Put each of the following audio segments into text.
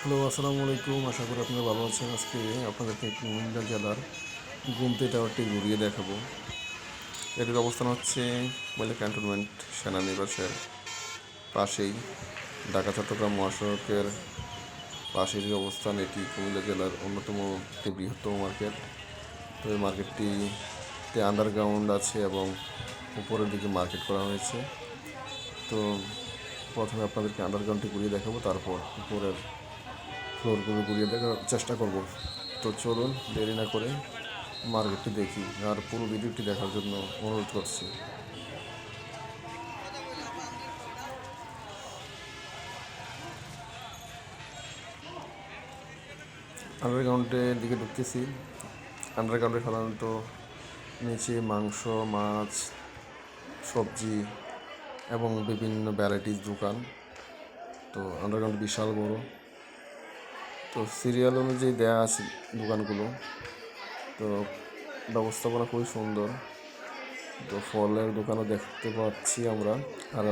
Hello, আসসালামু আলাইকুম। আশা করি আপনারা ভালো আছেন। আজকে আপনাদেরকে কুমিল্লা জেলার গুমতি টাওয়ারটি ঘুরিয়ে দেখাবো। এটির অবস্থান হচ্ছে কুমিল্লা ক্যান্টনমেন্ট সেনানিবাসের পাশেই। ঢাকা, চট্টগ্রাম মহাসড়কের পাশেরই অবস্থান। এটি কুমিল্লা জেলার অন্যতম একটি বৃহত্তম মার্কেট। তো এই মার্কেটটিতে আন্ডারগ্রাউন্ড আছে এবং উপরের দিকে মার্কেট করা হয়েছে। তো প্রথমে আপনাদেরকে আন্ডারগ্রাউন্ডটি ঘুরিয়ে দেখাবো, তারপর উপরের ফ্লোরগুলো ঘুরিয়ে দেখার চেষ্টা করব। তো চলুন, দেরি না করে মার্কেটটি দেখি আর পুরো ভিডিওটি দেখার জন্য অনুরোধ করছি। আন্ডারগ্রাউন্ডের দিকে ঢুকতেছি। আন্ডারগ্রাউন্ডে সাধারণত নিচে মাংস, মাছ, সবজি এবং বিভিন্ন ভ্যারাইটিস দোকান। তো আন্ডারগ্রাউন্ড বিশাল বড়। তো সিরিয়াল অনুযায়ী দেয়া আছে দোকানগুলো। তো ব্যবস্থাপনা খুবই সুন্দর। তো ফলের দোকানও দেখতে পাচ্ছি আমরা। আর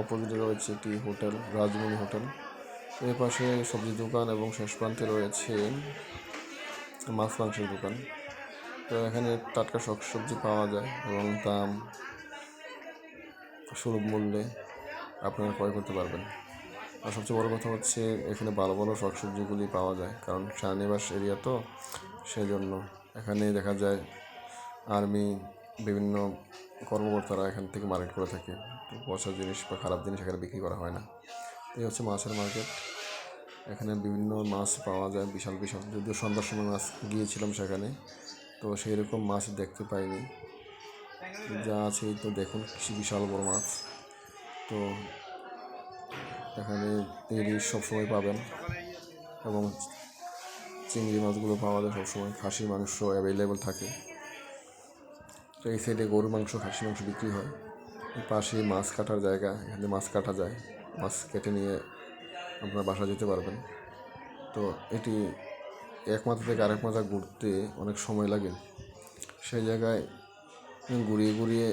অপোজিটে রয়েছে একটি হোটেল রাজমণি হোটেল। এর পাশে সবজি দোকান এবং শেষ প্রান্তে রয়েছে মাছ মাংসের দোকান। তো এখানে টাটকা সবজি পাওয়া যায় এবং দাম সুলভ মূল্যে আপনারা ক্রয় করতে পারবেন। আর সবচেয়ে বড় কথা হচ্ছে এখানে ভালো ভালো শাকসবজিগুলি পাওয়া যায়। কারণ শাহনিবাস এরিয়া তো সেই জন্য এখানে দেখা যায় আর্মি, বিভিন্ন কর্মকর্তারা এখান থেকে মার্কেট করে থাকে। তো পচা জিনিস বা খারাপ জিনিস এখানে বিক্রি করা হয় না। এই হচ্ছে মাছের মার্কেট। এখানে বিভিন্ন মাছ পাওয়া যায়, বিশাল বিশাল। যদিও সন্ধ্যার সময় মাছ গিয়েছিলাম সেখানে, তো সেই রকম মাছ দেখতে পাইনি। যা আছে তো দেখুন বিশাল বড় মাছ। তো এখানে ইলিশ সবসময় পাবেন এবং চিংড়ি মাছগুলো পাওয়া যায় সবসময়। খাসির মাংস অ্যাভেলেবেল থাকে। তো এই সাইডে গরুর মাংস খাসি মাংস বিক্রি হয়। পাশে মাছ কাটার জায়গা, এখানে মাছ কাটা যায়। মাছ কেটে নিয়ে আপনার বাসা যেতে পারবেন। তো এটি এক মাথা থেকে আরেক মাথা ঘুরতে অনেক সময় লাগে। সেই জায়গায় ঘুরিয়ে ঘুরিয়ে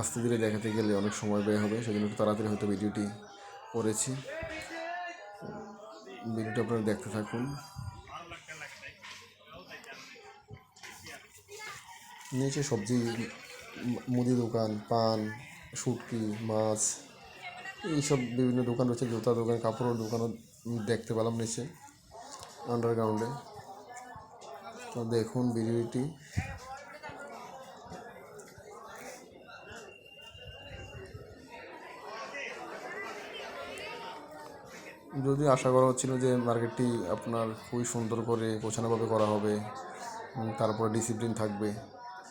আস্তে ধীরে দেখাতে গেলে অনেক সময় ব্যয় হবে। সেজন্য একটু তাড়াতাড়ি হয়তো ভিডিওটি করেছি। ভিডিওটা আপনারা দেখতে থাকুন। নিচে সবজি, মুদি দোকান, পান, শুটকি, মাছ, এইসব বিভিন্ন দোকান রয়েছে, জুতা দোকান, কাপড়ের দোকানও দেখতে পেলাম নিচে আন্ডারগ্রাউন্ডে তো দেখুন ভিডিওটি যদি আশা করা হচ্ছিল যে মার্কেটটি আপনার খুবই সুন্দর করে গোছানোভাবে করা হবে তারপরে ডিসিপ্লিন থাকবে।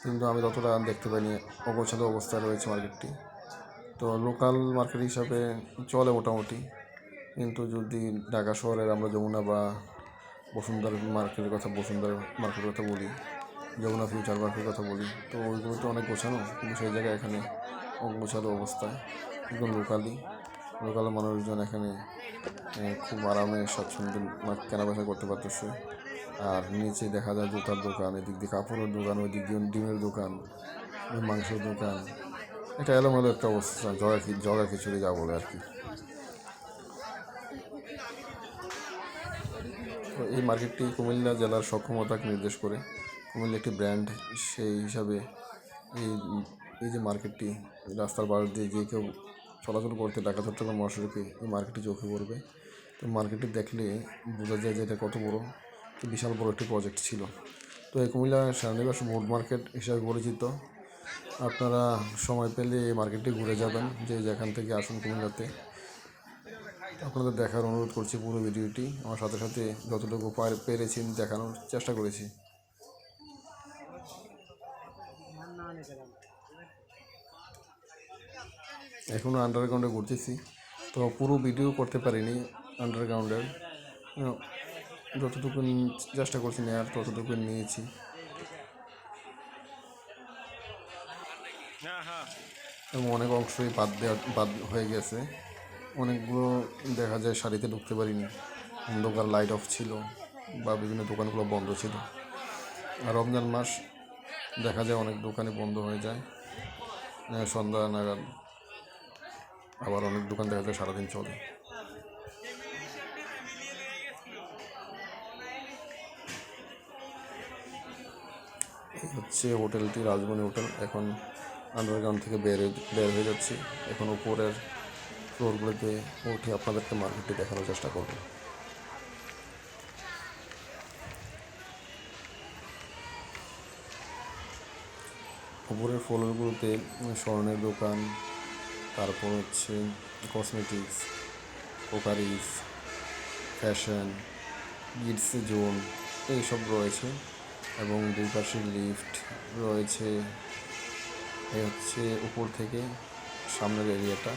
কিন্তু আমি ততটা দেখতে পাইনি, অগোছালো অবস্থায় রয়েছে মার্কেটটি। তো লোকাল মার্কেট হিসাবে চলে মোটামুটি। কিন্তু যদি ঢাকা শহরের আমরা যমুনা বা বসুন্ধরা মার্কেটের কথা, বসুন্ধরা মার্কেটের কথা বলি, যমুনা ফিউচার মার্কেটের কথা বলি, তো ওইগুলো তো অনেক গোছানো। কিন্তু সেই জায়গায় এখানে অগোছালো অবস্থায়, একদম লোকালি লোকাল মানুষজন এখানে খুব আরামে স্বাচ্ছন্দ্যে কেনাবেচা করতে পারতেছে। আর নিচে দেখা যায় জুতার দোকান, এদিক দিয়ে কাপড়ের দোকান ওই দিক দিয়ে ডিমের দোকান, মাংসের দোকান। এটা এলোমেলো একটা অবস্থা, জগা কি জগা খিচুড়ি যা বলে আর কি। তো এই মার্কেটটি কুমিল্লা জেলার সক্ষমতাকে নির্দেশ করে। কুমিল্লা একটি ব্র্যান্ড, সেই হিসাবে এই এই যে মার্কেটটি, রাস্তার পাশ দিয়ে যে কেউ চলাচল করতে ঢাকা, চট্টগ্রাম মহাসড়কে এই মার্কেটটি চোখে পড়বে। তো মার্কেটটি দেখলে বোঝা যায় যে এটা কত বড় বিশাল বড় একটি প্রজেক্ট ছিল। তো এই কুমিল্লা শাহনিবাস মোড মার্কেট হিসাবে পরিচিত। আপনারা সময় পেলে এই মার্কেটটি ঘুরে যাবেন, যে যেখান থেকে আসুন কুমিল্লাতে। আপনাদের দেখার অনুরোধ করছি পুরো ভিডিওটি। আমার সাথে সাথে যতটুকু পার- পেরেছি দেখানোর চেষ্টা করেছি। এখনও আন্ডারগ্রাউন্ডে ঘুরতেছি। তো পুরো ভিডিও করতে পারিনি আন্ডারগ্রাউন্ডের যতটুকু চেষ্টা করছি নেওয়ার ততটুকু নিয়েছি। এবং অনেক অংশই বাদ দেওয়া বাদ হয়ে গেছে। অনেকগুলো দেখা যায় শাড়িতে ঢুকতে পারিনি। অন্ধকার লাইট অফ ছিল বা বিভিন্ন দোকানগুলো বন্ধ ছিল। আর রমজান মাস দেখা যায় অনেক দোকানে বন্ধ হয়ে যায়। সন্ধ্যা নাগাদ। আবার অনেক দোকান দেখা যায়, সারাদিন চলে। হচ্ছে হোটেলটি, রাজমণি হোটেল। এখন আন্ডারগ্রাউন্ড থেকে বের বের হয়ে যাচ্ছে। এখন উপরের ফ্লোরগুলোতে উঠে আপনাদেরকে মার্কেটটি দেখানোর চেষ্টা করবে। উপরের ফ্লোরগুলোতে স্বর্ণের দোকান তারপর হচ্ছে কসমেটিক্স কোকারিজ ফ্যাশন গিডস জোন এইসব রয়েছে এবং দুই পাশে লিফট রয়েছে। এই হচ্ছে উপর থেকে সামনের এরিয়াটা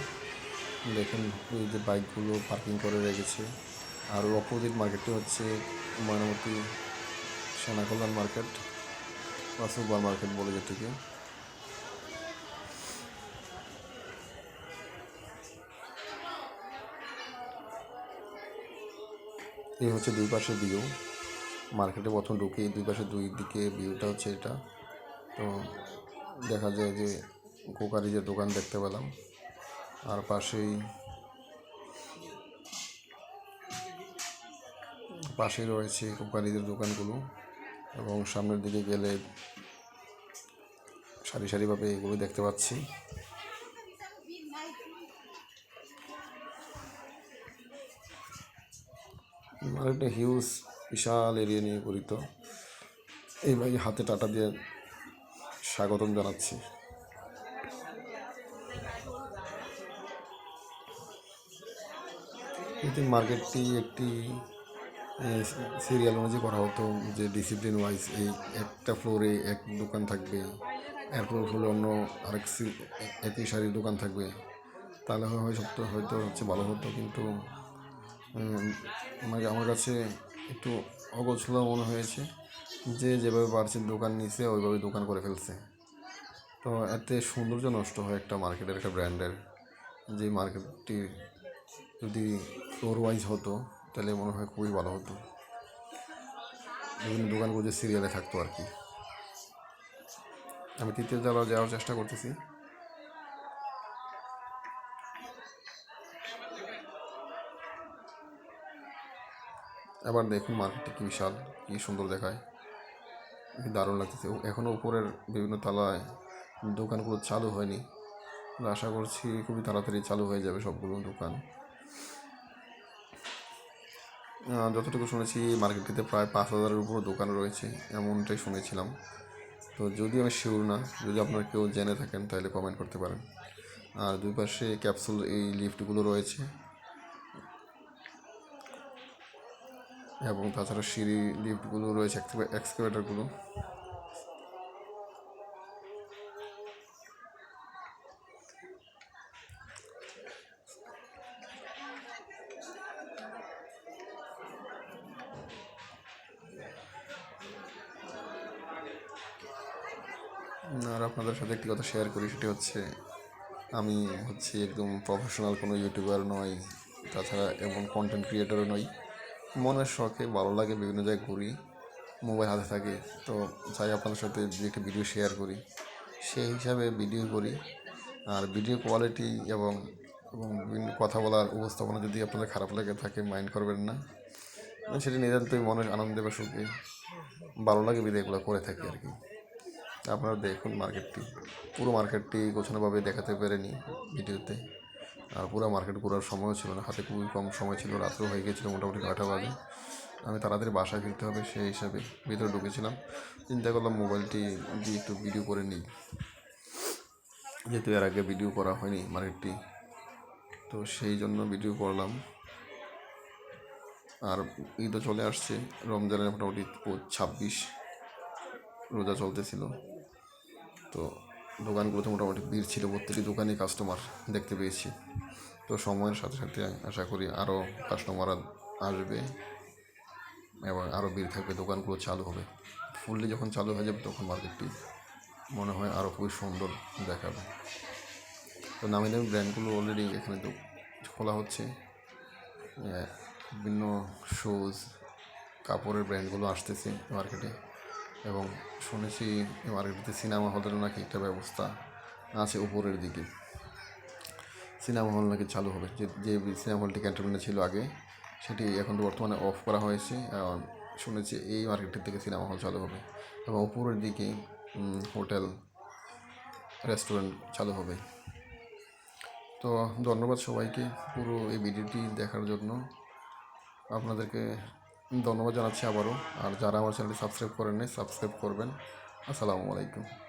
দেখুন এই যে বাইকগুলো পার্কিং করে রেখেছে। আর অপোজিট মার্কেটটি হচ্ছে ময়নামতি সেনাকল্যাণ মার্কেট বা সুপার মার্কেট বলে যেটিকে। এই হচ্ছে দুই পাশে ভিউ মার্কেটে প্রথম ঢুকে দুই পাশে দুই দিকে ভিউটা হচ্ছে এটা। তো দেখা যায় যে কোকারিজের দোকান দেখতে পেলাম। আর পাশেই পাশেই রয়েছে কোকারিজের দোকানগুলো এবং সামনের দিকে গেলে সারি সারিভাবে এগুলো দেখতে পাচ্ছি। একটা হিউজ, বিশাল এরিয়া নিয়ে গঠিত। এই ভাই হাতে টাটা দিয়ে স্বাগতম জানাচ্ছি। কিন্তু মার্কেটটি একটি সিরিয়াল অনুযায়ী করা হতো যে ডিসিপ্লিন ওয়াইজ এই একটা ফ্লোরে এক দোকান থাকবে, এরপর ফ্লোরে অন্য আরেক একই শাড়ির দোকান থাকবে। তাহলে হয় সত্য হয়তো হচ্ছে ভালো হতো, কিন্তু আমাকে আমার কাছে একটু অগোছলা মনে হয়েছে যে যেভাবে পারছে দোকান নিছে ওইভাবে দোকান করে ফেলছে। তো এতে সৌন্দর্য নষ্ট হয় একটা মার্কেটের একটা ব্র্যান্ডের যে মার্কেটটি যদি ফ্লোর ওয়াইজ হতো, তাহলে মনে হয় খুবই ভালো হতো। বিভিন্ন দোকানগুলো যে সিরিয়ালে থাকতো আর কি। আমি তৃতীয় তলা যাওয়ার চেষ্টা করতেছি। এবার দেখুন মার্কেটটি কী বিশাল, কী সুন্দর দেখায়। দারুণ লাগতেছে। এখনও উপরের বিভিন্ন তলায় দোকানগুলো চালু হয়নি। আশা করছি খুবই তাড়াতাড়ি চালু হয়ে যাবে সবগুলো দোকান। যতটুকু শুনেছি, মার্কেটটিতে প্রায় পাঁচ হাজারের উপর দোকান রয়েছে, এমনটাই শুনেছিলাম। তো যদি আমি শিওর না, যদি আপনারা কেউ জেনে থাকেন, তাহলে কমেন্ট করতে পারেন। আর দুই পাশে ক্যাপসুল এই লিফটগুলো রয়েছে। এবং তাছাড়া সিঁড়ি লিফটগুলো রয়েছে এক্সকাভেটারগুলো। আর আপনাদের সাথে একটি কথা শেয়ার করি, সেটি হচ্ছে, আমি হচ্ছে একদম প্রফেশনাল কোনো ইউটিউবার নই, তাছাড়া এমন কন্টেন্ট ক্রিয়েটারও নই। মনের শখে ভালো লাগে, বিভিন্ন জায়গায় ঘুরি মোবাইল হাতে থাকে, তো চাই আপনাদের সাথে দু একটা ভিডিও শেয়ার করি, সেই হিসাবে ভিডিও করি। আর ভিডিও কোয়ালিটি এবং এবং বিভিন্ন কথা বলার উপস্থাপনা যদি আপনাদের খারাপ লাগে থাকে মাইন্ড করবেন না। সেটি নিতান্তই মনের আনন্দে বা সুখে, ভালো লাগে এগুলো করে থাকি আর কি। আপনারা দেখুন মার্কেটটি পুরো মার্কেটটি গোছানোভাবে দেখাতে পারেনি ভিডিওতে আর পুরো মার্কেট ঘোরার সময়ও ছিল না। হাতে খুবই কম সময় ছিল, রাত্রেও হয়ে গেছিল মোটামুটি নয়টা বাজে। আমি তাড়াতাড়ি বাসায় ফিরতে হবে সেই হিসাবে ভিতরে ঢুকেছিলাম। চিন্তা করলাম মোবাইলটি দিয়ে একটু ভিডিও করে নিই। যেহেতু এর আগে ভিডিও করা হয়নি মার্কেটটি তো সেই জন্য ভিডিও করলাম। আর ঈদও চলে আসছে, রমজানের মোটামুটি ছাব্বিশ রোজা চলতেছিল। তো দোকানগুলোতে মোটামুটি ভিড় ছিল, প্রত্যেকটি দোকানে কাস্টমার দেখতে পেয়েছি। তো সময়ের সাথে সাথে আশা করি আরও কাস্টমার আসবে এবং আরও ভিড় থাকবে, দোকানগুলো চালু হবে। ফুললি যখন চালু হয়ে যাবে তখন মার্কেটটি মনে হয় আরও খুবই সুন্দর দেখাবে। তো নামি দামি ব্র্যান্ডগুলো অলরেডি এখানে তো খোলা হচ্ছে। বিভিন্ন শুজ কাপড়ের ব্র্যান্ডগুলো আসতেছে মার্কেটে এবং শুনেছি মার্কেটে সিনেমা হলের নাকি একটা ব্যবস্থা আছে উপরের দিকে। সিনেমা হল নাকি চালু হবে। যে যে সিনেমা হলটি ক্যান্টনমেন্টে ছিল আগে, সেটি এখন বর্তমানে অফ করা হয়েছে। শুনেছি এই মার্কেটটি থেকে সিনেমা হল চালু হবে এবং উপরের দিকে হোটেল রেস্টুরেন্ট চালু হবে। তো ধন্যবাদ সবাইকে পুরো এই ভিডিওটি দেখার জন্য। আপনাদেরকে ধন্যবাদ জানাচ্ছি আবারও। আর যারা আমার চ্যানেলটি সাবস্ক্রাইব করেন নাই সাবস্ক্রাইব করবেন। আসসালামু আলাইকুম।